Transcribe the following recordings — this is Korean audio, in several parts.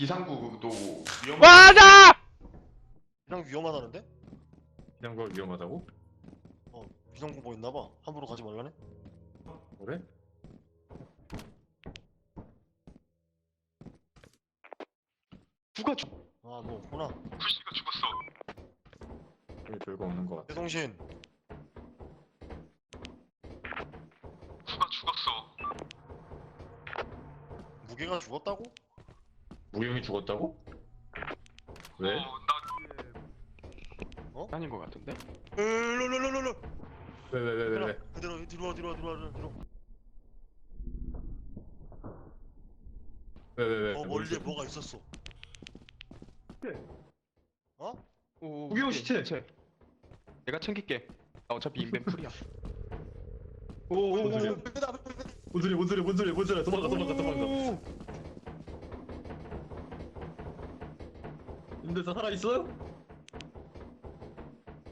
비상구도 위험. 맞아! 그냥 위험하다는데? 그냥 거 위험하다고? 어 비상공보 있나봐 함부로 가지 말라네 그래? 누가 죽? 아뭐 없구나 풀씨가 죽었어. 여기 별거 없는 거 같아 대동신 누가 죽었어? 무게가 죽었다고? 무용이 죽었다고? 왜? 어, 나 어? 아닌 것 같은데? 으르르르르르 왜왜 왜 왜 왜? 그대로 뒤로 와 뒤로 와 뒤로 와 뒤로 왜왜 왜? 어 멀리에 뭐가 있었어 어? 오, 우기용 우기용 시체. 내가 챙길게. 나 어차피 인벤 풀이야. 오오오 어, 뭔 소리야 뭔 소리야 뭔 소리야 뭔 소리야 도망가 도망가 도망가 임대사 살아있어요?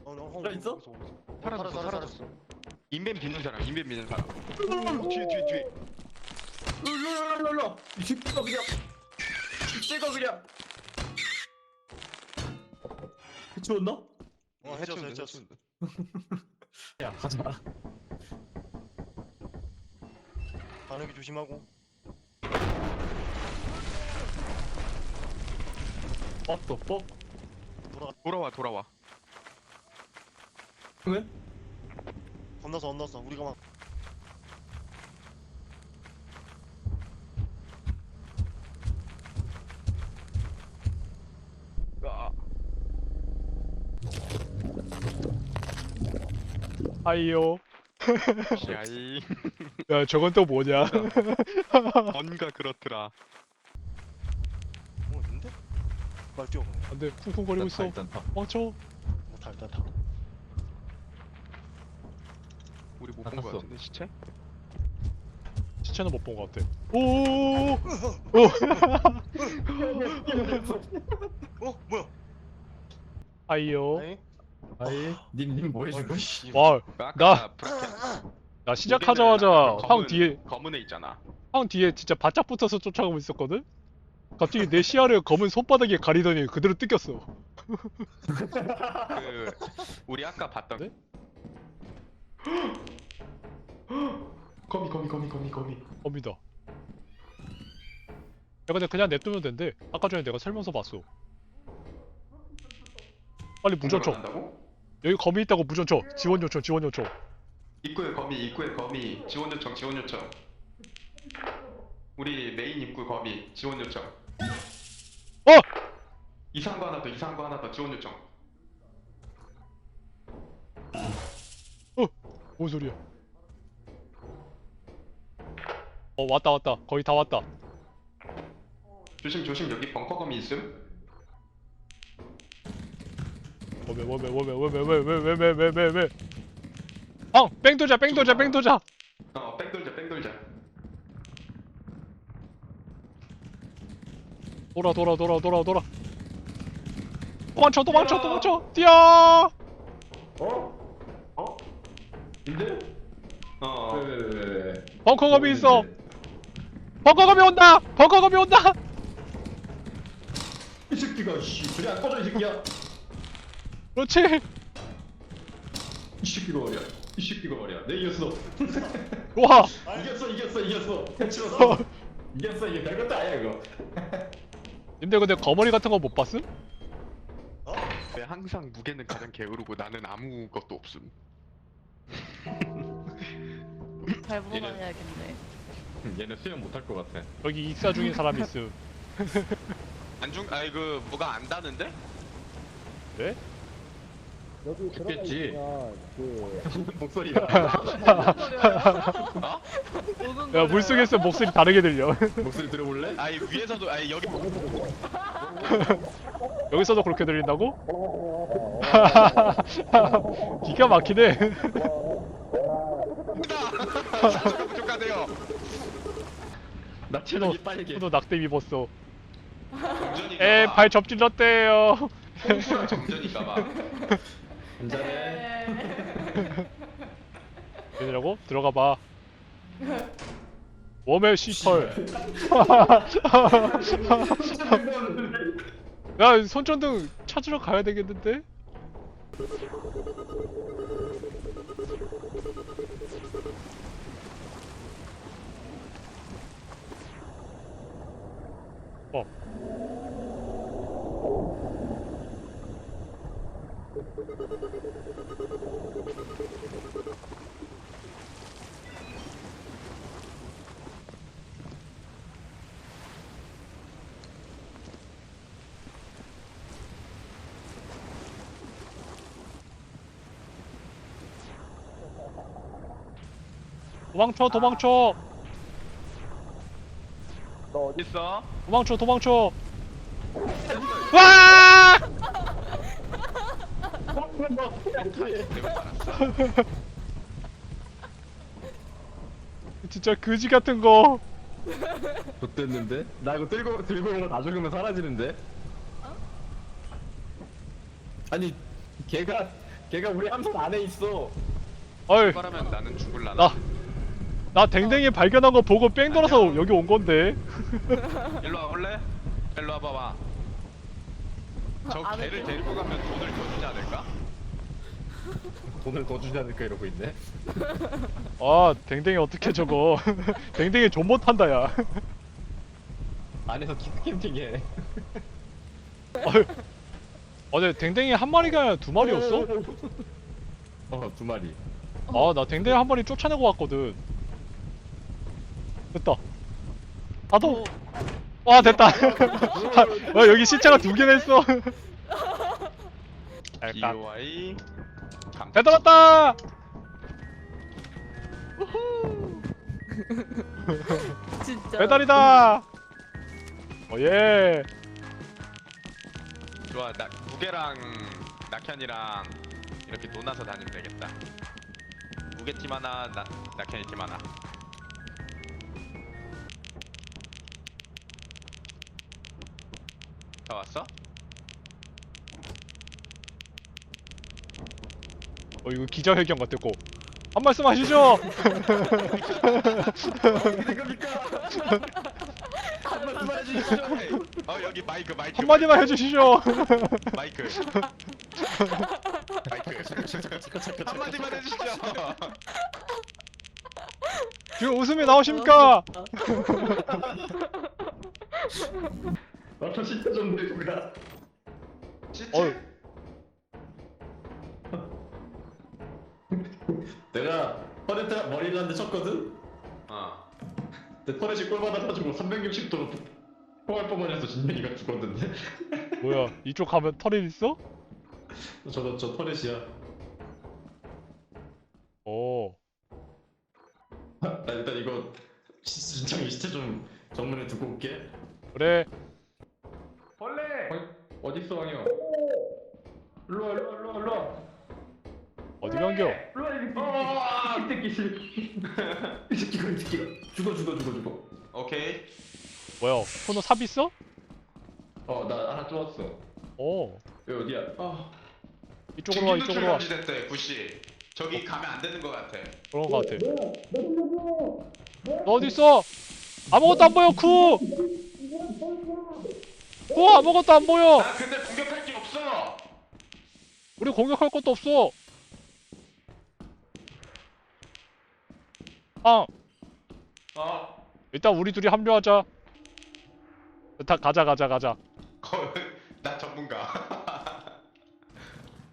어, 너, 어, 살아있어? 어디서, 어디서? 사라졌어, 살아, 살아, 사라졌어. 인벤 비는 사람, 인벤 비는 사람. 뒤에 뒤에 뒤에 랄랄랄랄라 이 새끼가 그냥 이 새끼가 그냥 해치웠나? 어 해쳤어 해쳤어 야 가자 반응기 조심하고 뻑도 뻑 돌아와, 돌아와. 왜? 건너서 건너서 우리가 막 아, 아이요. 야이. 야, 저건 또 뭐냐? 뭔가 그렇더라. 뭐 있는데? 빨리 뛰어 그냥 안 돼, 쿵쿵거리고 있어. 일단 타 멈춰. 타 일단 타 우리 못다본것 탔어. 같은데 시체? 시체는 못 본 것 같아. 오! 어 뭐야 아이요. 아니 아이 님님 뭐 해주고 씨. 와, 아까 나- 시작하자마자 황 뒤에, 검은 애 있잖아. 황 뒤에 진짜 바짝 붙어서 쫓아가고 있었거든? 갑자기 내 시야를 검은 손바닥에 가리더니 그대로 뜯겼어. 그 우리 아까 봤던. 네? 거미 거미 거미 거미 거미. 겁니다. 야, 근데 그냥 냅두면 된대. 아까 전에 내가 설명서 봤어. 빨리 무전 쳐. 한다고? 여기 검이 있다고 무전 쳐. 지원 요청, 지원 요청. 입구에 거미 입구에 거미 지원 요청 지원 요청. 우리 메인 입구 거미 지원 요청. 어! 이상한 거 하나 더 이상한 거 하나 더 지원 요청. 뭔 소리야? 어, 왔다, 왔다. 거의 다 왔다. 조심 조심 여기 벙커 거미 있음. 왜, 왜, 왜, 왜, 왜, 왜, 왜, 왜, 왜, 왜, 왜, 왜, 왜. 황! 뺑 도자, 뺑 도자, 뺑 도자! 어 뺑돌자 뺑돌자. 돌아, 돌아, 돌아, 돌아, 돌아. 도망쳐, 도망쳐, 도망쳐! 뛰어! 어? 어? 님들? 어. 왜 왜 왜 왜 벙커검이 있어! 벙커검이 온다! 벙커검이 온다! 이 새끼가 씨 그래 안 꺼져 이 새끼야 그렇지! 이 새끼가 말이야 이 새끼가 말이야 내 이겼어 와! 이겼어 이겼어 이겼어 해치웠어 이겼어 별것도 아니야 이거 님들 근데 거머리 같은 거 못 봤음? 어? 왜 항상 무게는 가장 게으르고 나는 아무것도 없음. 잘 다녀야겠네. 얘는 수영 못할 것 같아 여기 익사 중인 사람이 있음. 안중 아이 그 뭐가 안다는데? 네? 여기 들어가 있겠지. 있으면 그 목소리가 야, 물속에서 목소리 다르게 들려. 목소리 들어볼래? 아이 위에서도 아이 여기 여기서도 그렇게 들린다고? 기가 막히네. 부족하대요. 나 체력이 빨개 저도 낙뎀 입었어. 정전인가 에, 봐. 발 접질렀대요. 정전인가 봐. 한잔해. 네. 얘들하고 들어가 봐. 웜의 시펄 야 손전등 찾으러 가야 되겠는데? 도망쳐 도망쳐 너 어디 있어? 도망쳐 도망쳐 진짜 그지 같은 거 못됐는데? 나 이거 들고 들고 있는 거 다 죽으면 사라지는데? 아니 걔가 걔가 우리 함선 안에 있어. 어이 그러면 나는 죽을라나? 나나 댕댕이 발견한 거 보고 뺑 돌아서 여기 온 건데 일로 와 볼래? 일로 와봐봐. 저안 개를 해도? 데리고 가면 돈을 더 주지 않을까? 돈을 더 주지 않을까 이러고 있네. 아 댕댕이 어떻게 저거? 댕댕이 존 못한다 야. 안에서 키스 캠핑해. 어제 댕댕이 한 마리가 아니라 두 마리였어? 어 두 마리. 아 나 댕댕이 한 마리 쫓아내고 왔거든. 됐다. 나도. 와 됐다. 아, 여기 시체가 두 개나 있어. 약간 DOI 감. 배달 왔다 진짜. 배달이다 어예 좋아 나 무게랑 낙현이랑 이렇게 논아서 다니면 되겠다. 무게 팀 하나, 나 낙현이 팀 하나. 다 왔어? 어 이거 기자회견 같았고. 한 말씀 하시죠. 어 여기 마이크 마이크. 한마디만 해주시죠. 마이크. 마이크. 한마디만 해주시죠. 지금 웃음이 나오십니까? 나저 진짜 좀 내주라. 어이 내가 퍼레트 머리를 한대 쳤거든. 어 근데 퍼레시 꼴 받아가지고 360도로 뽕할 뻔뻔해서 진현이가 죽었는데. 뭐야 이쪽 가면 털이 있어? 저도 저 퍼레시야. 오 나 일단 이거 시- 진창이 시체 좀 정문에 두고 올게. 그래 벌레. 어디 있어 왕이요? 일로 와 일로 와 일로 와 일로 와. 어디 간겨 이 새끼 이 새끼 이 새끼가 이 새끼가 죽어 죽어 죽어 죽어. 오케이 뭐야 코너 삽 있어? 어나 하나 쪼았어. 오 여기 어디야? 아 이쪽으로 와 이쪽으로 와 감지됐대 구씨 저기 가면 안 되는 것 같아 그런 거 같아 너 어디 있어? 아무것도 안 보여 쿠! 쿠 아무것도 안 보여 나 근데 공격할 게 없어 우리 공격할 것도 없어 아어 일단 우리 둘이 합류하자 다 가자 가자 가자 거, 나 전문가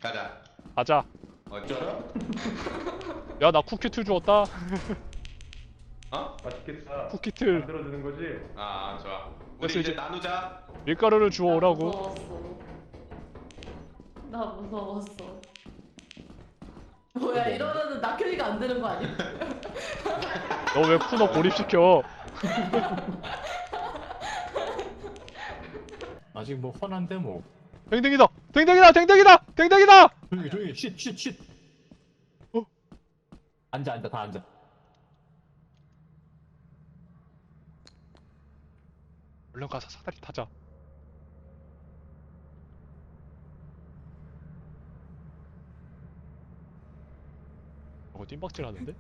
가자 가자 알아? 야나 쿠키 틀 주웠다 어? 맛있겠다. 쿠키 틀 만들어주는 거지? 아 좋아 우리 그래서 이제 이제- 나누자 밀가루를 주워 오라고 무서웠어. 나 무서웠어. 뭐야 이러면은 낙현이가 안 되는 거 아니야? 너 왜 쿠너 고립시켜 아직 뭐 훤한데 뭐. 댕댕이다 댕댕이다 댕댕이다 댕댕이다 조용히 조용히 쉿 쉿 쉿. 어? 앉아 앉아 다 앉아. 얼른 가서 사다리 타자 저거 뜀박질 하는데?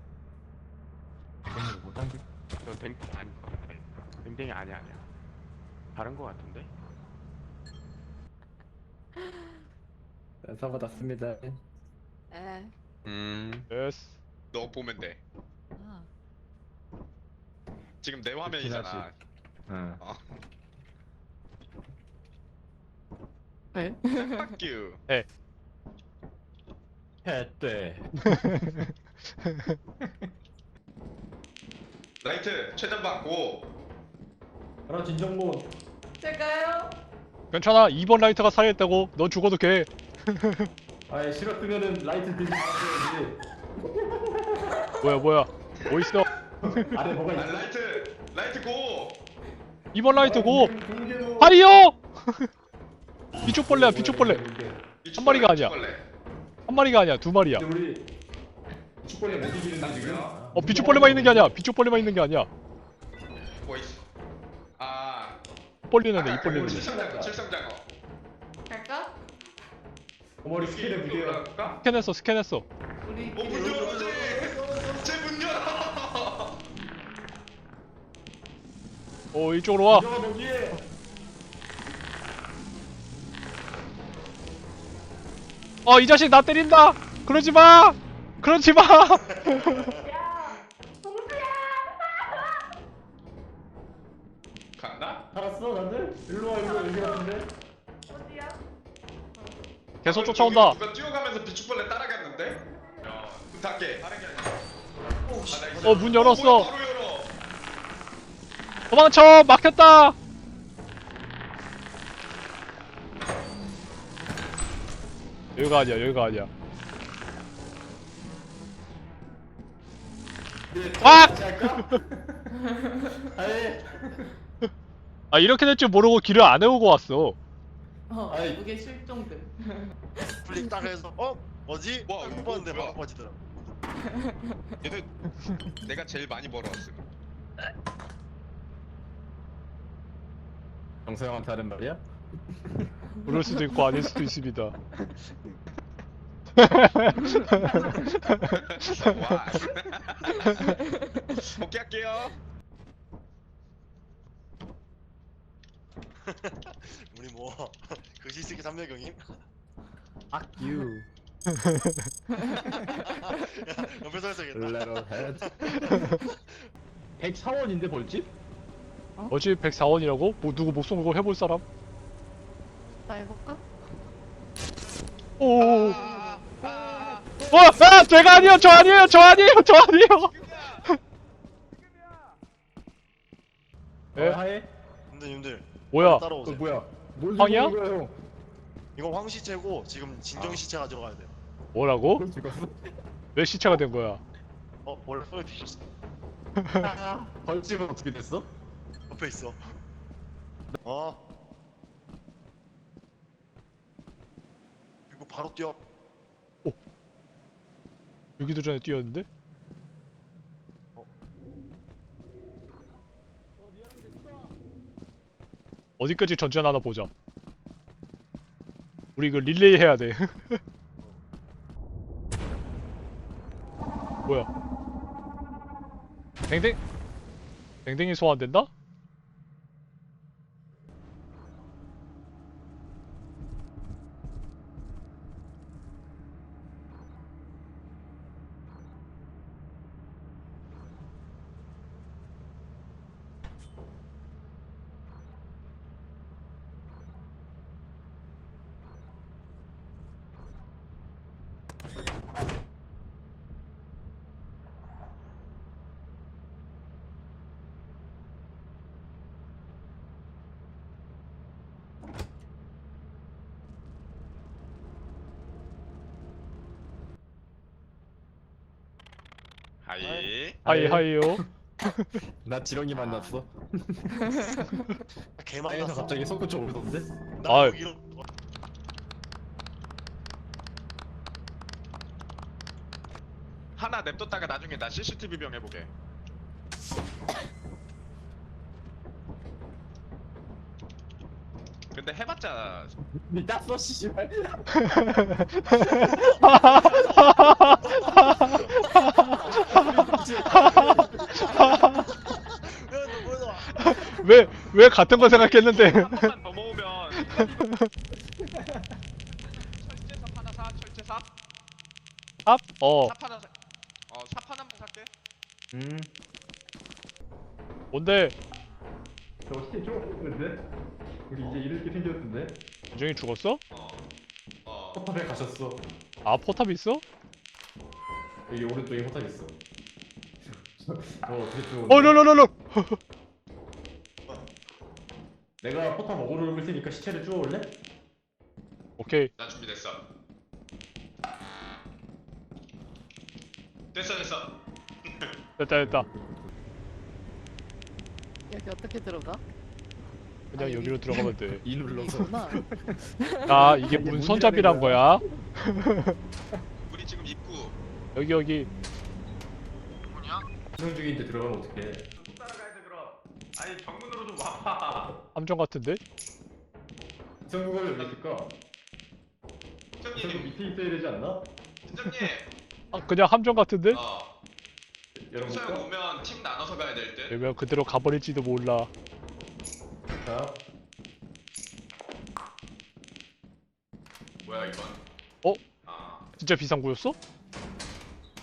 못 당길. 저 댕, 아니, 댕댕이 아니야, 아니야. 다른 거 같은데? 연사 받았습니다. 에. 음, 예스 너 보면 돼. 아. 지금 내 화면이잖아. 응. 어. 네. Fuck you. 했대. 라이트 최전방 고. 그럼 진정문. 제가요? 괜찮아 2번 라이트가 살아있다고 너 죽어도 돼 아예 싫었으면은 라이트 들지 마세요. 뭐야 뭐야 뭐 있어 아래 뭐가 아, 있어? 라이트 라이트 고. 2번 라이트 고 공개로. 하리요 비초벌레야 비초벌레 한 마리가 아니야. 한 마리가 아니야 두 마리야 우리 축구에 못 이기는데 지금. 어 비초벌레만 있는 게 아니야 비초벌레만 있는 게 아니야 보이스. 아. 벌리는데 이 아까 벌리는 그데 칠성장어 칠성장어. 갈까? 어머니 스킬을 비교해. 올라갈까? 스캔했어 스캔했어 우리 어, 문 열어지. 제문 열어. 어 이쪽으로 와. 어, 이 자식 나 때린다! 그러지 마! 그러지 마! 야! 동수야! 간다? 살았어 다들? 일로 와 일로 와 여기 같은데? 어디야? 계속 저기 쫓아온다. 누가 뛰어가면서 비축벌레 따라갔는데? 야, 부탁해. 다른 게 아니야. 아, 나 이제- 어, 문 열었어. 뭐야, 바로 열어. 도망쳐! 막혔다! 여기가 아니야, 여기가 아니야. 아! 아예 아, 이렇게 될 줄 모르고 길을 안 해오고 왔어. 어, 아이. 실종됨. 플릭 딱 해서 어? 뭐지? 와, 딱 이거 뽑았는데 뭐야? 막 빠지더라 얘들 내가 제일 많이 벌어왔음. 정서영한테 하는 말이야? 그럴 수도 있고 아닐 수도 있습니다. 와. 복귀할게요. 우리 뭐 글씨 쓰기 삼매경임? 악유 옆에서 해서겠다 레로 헤드 104원인데 벌집? 뭐지? 104원이라고? 뭐, 누구 목숨 걸고 해볼 사람? 나 해볼까? 오. 어! 아! 제가 아니에요! 저 아니에요! 저 아니에요! 저 아니에요! 예? 어, 하해? 근데 님들 뭐야? 어 따라오세요 뭐야 뭘 황이야? 이거 황시체고 지금 진정 시체 가지러 가야 돼요 뭐라고? 왜 시체가 된 거야? 어? 원래 손에 뒤졌어 벌집은 어떻게 됐어? 옆에 있어 어 이거 바로 뛰어 여기도 전에 뛰었는데? 어디까지 전진하나 보자. 우리 이거 릴레이 해야 돼. 뭐야? 댕댕? 댕댕이 소환된다? 하이. 하이 하이요. 나 지렁이 만났어 개만 땅에서 났어 갑자기 손끝 오르던데? 나 아유. 여기 이런 하나 냅뒀다가 나중에 나 CCTV 병 해보게. 근데 해봤자 니 땄어 씨발 왜 왜 같은 거 생각했는데 한 번만 더 모으면 철제삽 하나 사 철제삽 삽? 어 삽 하나 사어삽 하나만 살게 음. 뭔데 저거 시체 쫄았는데? 우리 이제 이렇게 생겼는데? 준정이 죽었어? 어어 포탑에 가셨어. 아 포탑 있어? 여기 오른쪽에 포탑 있어. 어, 좀. 어 롤롤롤롤 내가 포탑 어그로 올 테니까 시체를 주워올래? 오케이 나 준비됐어 됐어 됐어 됐다 됐다 여기 어떻게 들어가? 그냥 아, 여기. 여기로 들어가면 돼. 이 눌러서. 이구나. 아 이게 문 손잡이란 거야? 우리 지금 입구 여기 여기 수능 중인데 들어가면 어떡해. 따라가야 돼 그럼 아니 정문으로 좀 와봐 함정 같은데? 이성구가 왜 있을까? 이성구 팀장님 밑에 있어야 되지 않나? 팀장님 아 그냥 함정 같은데? 어 열어볼까? 평소에 오면 팀 나눠서 가야 될듯 그러면 그대로 가버릴지도 몰라. 자, 뭐야 이건 어? 아 진짜 비상구였어?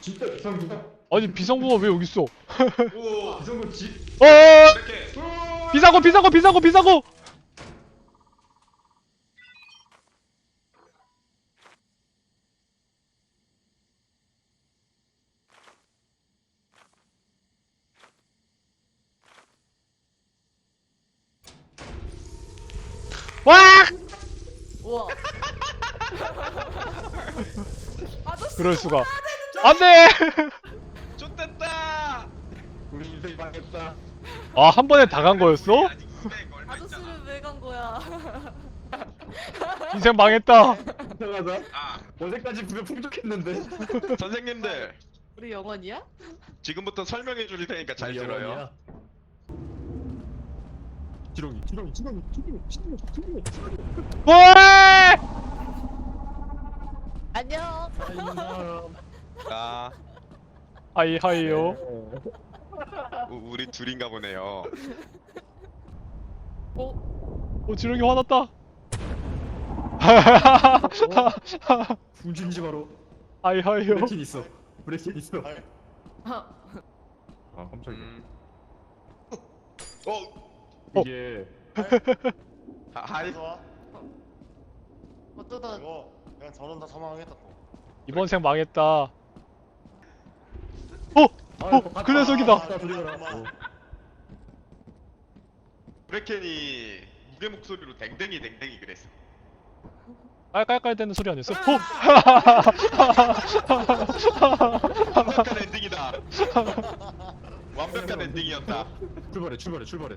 진짜 이성구가? 아니 비상구가 왜 여기 있어? 어! 오 이성구 지. 이렇게 비상구 비상구 비상구 비상구! 와! 우와. 그럴 수가. 안돼! 좋됐다 우리 인생 망했다. 아 한 번에 다 간 거였어? 아직 200 얼마 있잖아 아저씨를 왜 간 거야? 인생 망했다. 이상하다. 아 어제까지 분명 풍족했는데. 선생님들 우리 영원이야? 지금부터 설명해 줄 테니까 잘 들어요 지렁이, 지렁이, 지렁이, 지렁이, 지렁이, 지렁이. 와! 안녕. 살아있는 사람. 아 하이 하이요. 우, 우리 둘인가 보네요 어? 어 지렁이 화났다. 움직이지 마로. 하이 하이요. 브레이킹 있어. 브레이킹 있어. 아, 아 깜짝이야. 음. 어 이게 하- 하이 어서 와. 어쩌다 이거 그냥 저런 다 사망하겠다 또. 이번 생 망했다. 어! 아, 어! 그 녀석이다. 아. 브레켄이 무게 목소리로 댕댕이 댕댕이 그랬어 깔깔깔 대는 소리 아니었어? 어! 완벽한 엔딩이다 완벽한 엔딩이었다 출발해, 출발해, 출발해.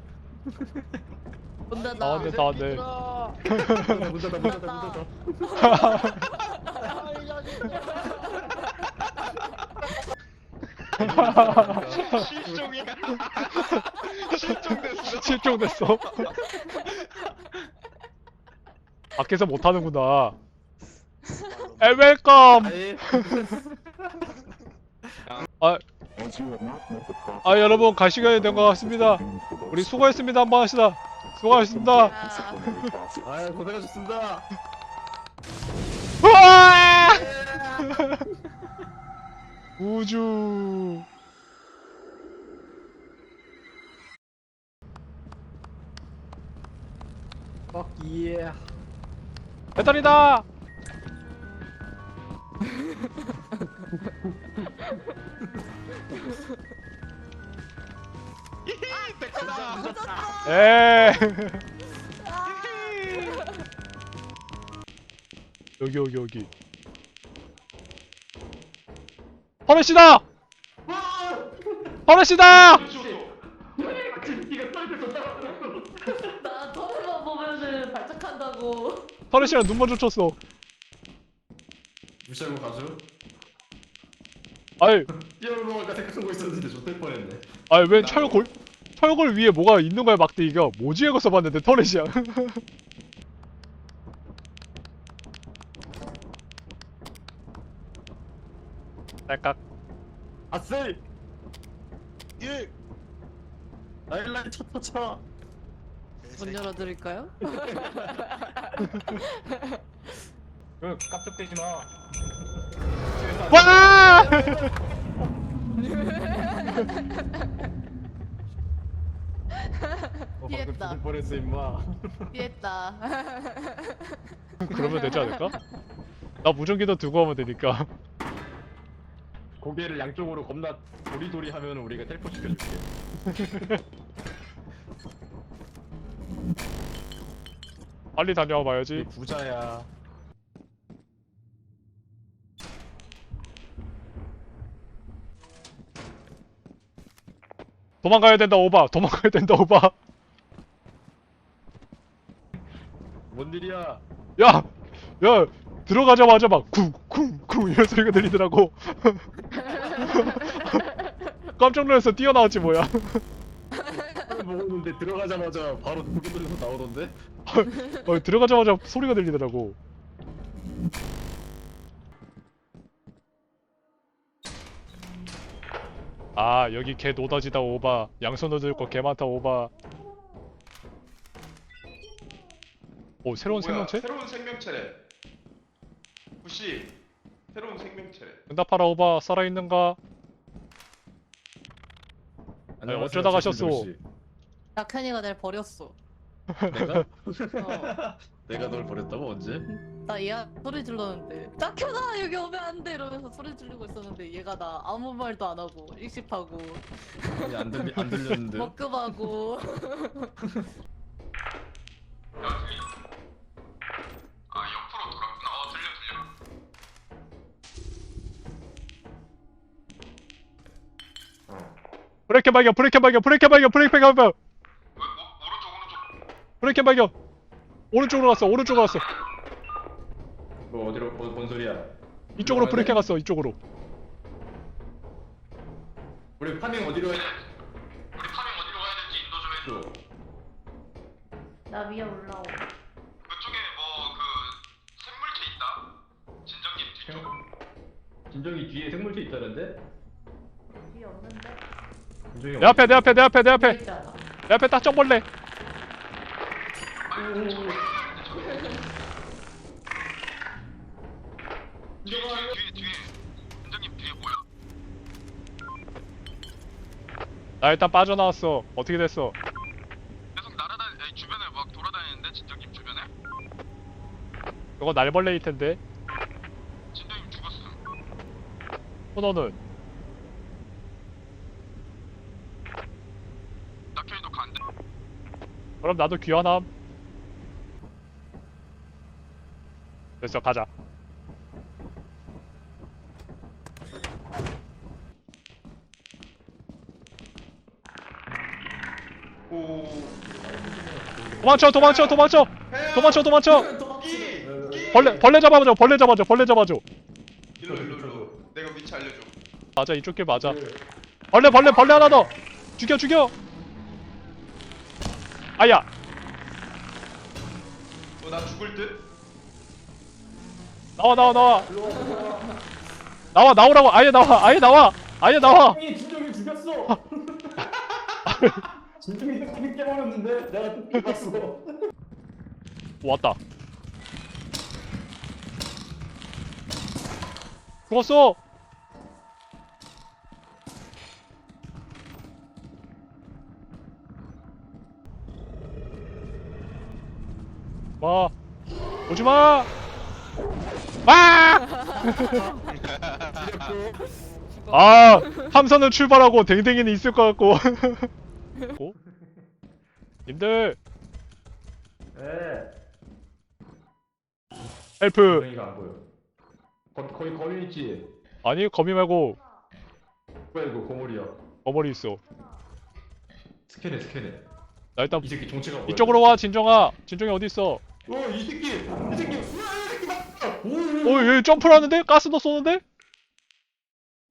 온다 나. 나왔네, 나왔네. 문 닫아, 문 닫아, 문 닫아. 실종이야 실종됐어 실종됐어. 밖에서 못 하는구나. 에 웰컴. 아예. 아 여러분 갈 시간이 된 것 같습니다. 우리 수고했습니다 한번 합시다. 수고하셨습니다. 아, 아 고생하셨습니다. 우주. Fuck yeah. 배달이다. 됐다 에. 여기 여기 여기. 허르시다. 나 터널만 보면은 발작한다고. 허르시랑 눈 먼저 쳤어. 무시하고 가죠. 아이, 뛰어넘어갈까 생각하고 있었는데 좋될 뻔했네. 아이 웬 철골? 철골 위에 뭐가 있는 거야 막대기가 뭐지 이거 써봤는데 터렛이야. 딸깍. 아세이. 예. 아일라인 차차차. 문 열어드릴까요? 그 깜짝대지 마. 와! 어, 피했다. 죽을 뻔했어 임마. 피했다. 그러면 되지 않을까? 나 무전기도 두고 하면 되니까. 고개를 양쪽으로 겁나 도리도리 하면 우리가 텔포 시켜줄게. 빨리 다녀와 이 봐야지. 부자야. 도망가야 된다 오바. 도망가야 된다 오바. 뭔 일이야? 야, 야 들어가자마자 막 쿵쿵쿵 이런 소리가 들리더라고. 깜짝 놀라서 뛰어나왔지 뭐야. 먹었는데 들어가자마자 바로 고개 돌려서 나오던데? 어, 들어가자마자 소리가 들리더라고. 아 여기 개 노다지다 오바 양손으로 들고 개 많다 오바 오 새로운 생명체? 새로운 생명체래. 부시 새로운 생명체래. 응답하라 오바 살아있는가? 아니, 어쩌다 가셨어? 낙현이가 날 버렸어. 내가? 어. 내가 널 버렸다고 언제? 나얘 소리 질렀는데 낙현아 여기 오면 안 돼 이러면서 소리 지르고 있었는데 얘가 나 아무 말도 안 하고 일십하고 아니 안 들리 안 들렸는데. 먹급하고 브레이크 발견 브레이크 발견 브레이크 발견 브레이크 오른쪽. 브레이크 발견 오른쪽으로 갔어 오른쪽으로 갔어 뭐 어디로 뭔, 뭔 소리야? 이쪽으로 브레이크 갔어 이쪽으로 우리 파밍 어디로 해? 우리 파밍 어디로 가야 될지 인도 좀 해줘. 나 위에 올라오. 그쪽에 뭐 그 생물체 있다. 진정님 뒤쪽. 진정이 뒤에 생물체 있다는데? 진정이 내 앞에 내 앞에 내 앞에 내 앞에 있잖아. 내 앞에 딱 정벌레 뒤에 뒤에 뒤에 뒤에. 진정님 뒤에 뭐야? 나 일단 빠져나왔어 어떻게 됐어 계속 날아다니 아니, 주변에 막 돌아다니는데 진정님 주변에? 이거 날벌레일 텐데 진정님 죽었어. 어 너는 낙현이도 간대. 그럼 나도 귀환함. 됐어 가자. 오. 도망쳐 도망쳐 도망쳐. 도망쳐 도망쳐. 벌레 벌레 잡아줘 벌레 잡아줘 벌레 잡아줘. 일로 일로 일로. 내가 위치 알려줘. 맞아 이쪽 길 맞아. 벌레 벌레 벌레 하나 더. 죽여 죽여 아야. 어 나 죽을 듯? 나와 나와 나와. 나와 나오라고. 아예 나와 아예 나와. 아예 나와. 진정이 진정이 죽였어. 진정이 깨버렸는데 내가 또 죽었어. 왔다. 죽었어 와 오지마 와! 아 함선은 출발하고 댕댕이는 있을 것 같고 고? 님들 네. 헬프 진정이가 안 보여. 거, 거기 거미 있지. 아니 거미 말고 뭐야 이거 고물이야. 어머리 있어 스캔해 스캔해. 나 일단 이 새끼 정체가 뭐야? 이쪽으로 와 진정아 진정이 어디 있어 어이 새끼 이 새끼 우와 이 새끼 맞다. 오. 어얘 점프를 하는데 가스도 쏘는데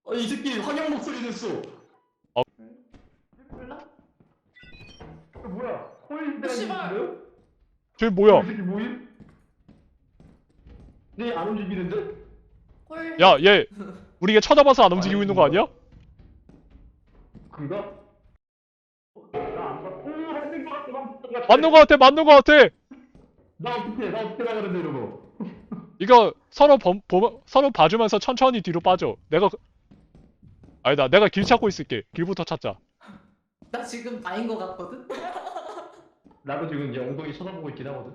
어, 이 새끼 환영 목소리 냈어. 몰라? 어, 뭐야? 코일 씨발. 쟤 뭐야 이 새끼 뭐임? 네안 움직이는데? 헐. 야얘 우리 얘 쳐다봐서 안 움직이고 있는 거 아니야? 그가? 맞는 거 같아 맞는 거 같아 나 어떻게 나 어떻게 나가는데 이러고. 이거 서로 범, 보, 서로 봐주면서 천천히 뒤로 빠져 내가 그- 아니다 내가 길 찾고 있을게 길부터 찾자 나 지금 나인 거 같거든? 나도 지금 이제 엉덩이 쳐다보고 있긴 하거든.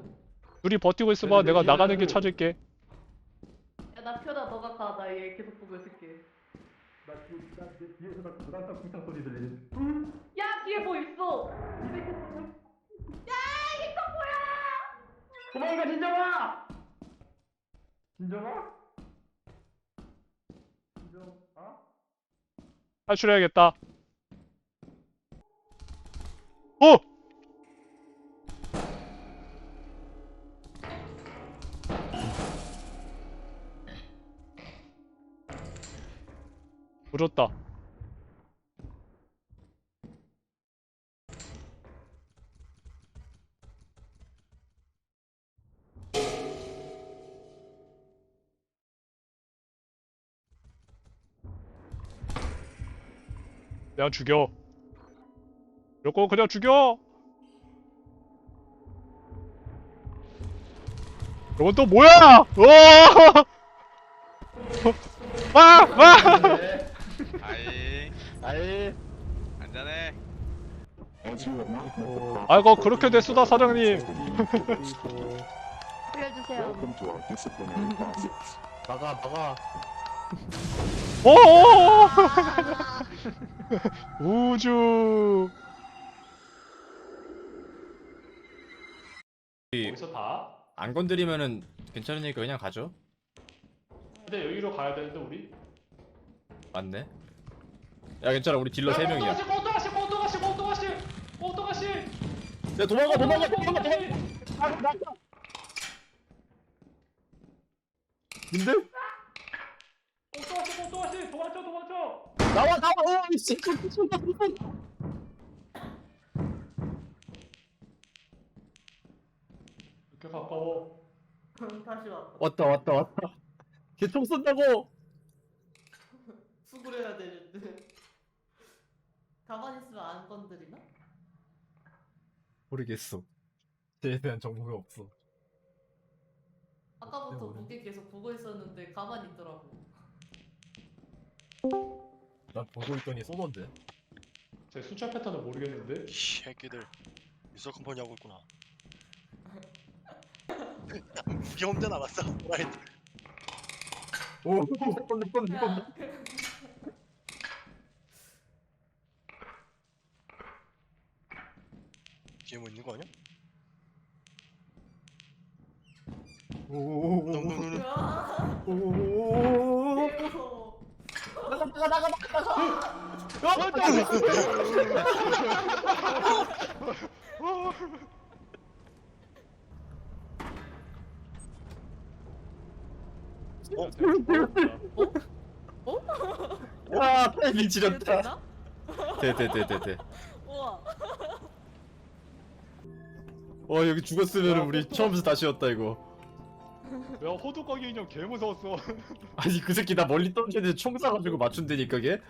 둘이 버티고 있어봐 내가 나가는 길 찾을게 야, 나 표다 너가 가. 나 얘 계속 보고 있을게. 나 지금 나내 뒤에서 나 구랑탕 쿵탕 소리 들리네. 야, 뒤에 뭐 있어? 이 새끼 도망가 진정아. 진정아. 진정. 아? 탈출해야겠다 어! 부졌다 그냥 죽여 이거 그냥 죽여 이건 또 뭐야 와! 와! 와! 네. 아이 아이 안전해 아이고 그렇게 됐수다 사장님 살려주세요. 막아 막아 오! 우주 여기서 다? 안 건드리면은 괜찮으니까 그냥 가죠. 근데 여기로 가야 되는데 우리? 맞네. 야 괜찮아 우리 딜러 세 명이야. 오토가시 오토가시 오토가시 오토가시 야 도망가 도망가 도망가 도망가. 님들 오토가시 오토가시 도망쳐 도망쳐 나와 나와. 어 이씨. 이렇게 가까워 다시 왔다. 왔다 왔다 왔다. 걔총 쏜다고. 수그려야 되는데. 가만히 있으면 안 건드리나? 모르겠어. 쟤에 대한 정보가 없어. 아까부터 네, 무게 계속 보고 있었는데 가만히 있더라고. 난 보고 있더니 쏘던데. 제 수차 패턴을 모르겠는데 이 새끼들 유서 컴퍼니 하고 있구나 무게 혼자 남았어 라이트 오 쏜다 쏜다 야. 뒤에 뭐 있는 거 아니야? 오오오오. 놈놈놈 야, 오오오오. 아 타이밍 이거 지렸다. 되나? 돼돼돼돼돼. 우와. 어 여기 죽었으면 우리 처음부터 다시였다 이거. 내가 호두꺼기 인형 개 무서웠어 아니 그 새끼 나 멀리 던지는데 총 쏴가지고 맞춘다니까 걔?